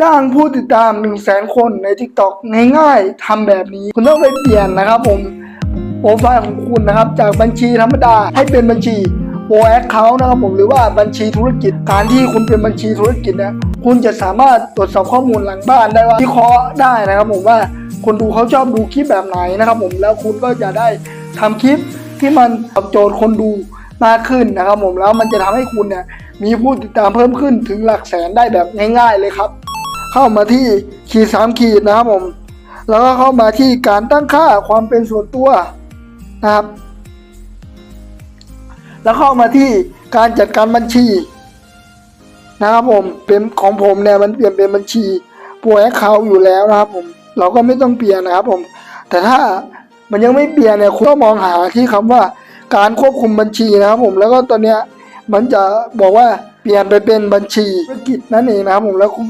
สร้างผู้ติดตาม 1 0 0 0 0แสนคนใน TikTok ง่ายๆทำแบบนี้ คุณต้องไปเปลี่ยนนะครับผมโปรไฟล์ของคุณนะครับ จากบัญชีธรรมดาให้เป็นบัญชีโปรแอคเคาท์นะครับผมหรือว่าบัญชีธุรกิจ การที่คุณเป็นบัญชีธุรกิจนะคุณจะสามารถตรวจสอบข้อมูลหลังบ้านได้ว่าวิเคราะห์ได้นะครับผมว่าคนดูเขาชอบดูคลิปแบบไหนนะครับผมแล้วคุณก็จะได้ทำคลิปที่มันตอบโจทย์คนดูมากขึ้นนะครับผมแล้วมันจะทำให้คุณเนี่ยมีผู้ติดตามเพิ่มขึ้นถึงหลักแสนได้แบบง่าย ๆ เลยครับ เข้ามาที่ขีดสามขีดนะครับผม แล้วก็เข้ามาที่การตั้งค่าความเป็นส่วนตัวนะครับ แล้วเข้ามาที่การจัดการบัญชีนะครับผมเป็นของผมเนี่ยมันเปลี่ยนเป็นบัญชีปรแอคเคาอยู่แล้วนะครับผมเราก็ไม่ต้องเปลี่ยนนะครับผม แต่ถ้ามันยังไม่เปลี่ยนเนี่ยคุณก็มองหาที่คำว่าการควบคุมบัญชีนะครับผมแล้วก็ตัวเนี้ยมันจะบอกว่าเปลี่ยนไปเป็นบัญชีธุรกิจนั่นเองนะครับผมแล้วคุณ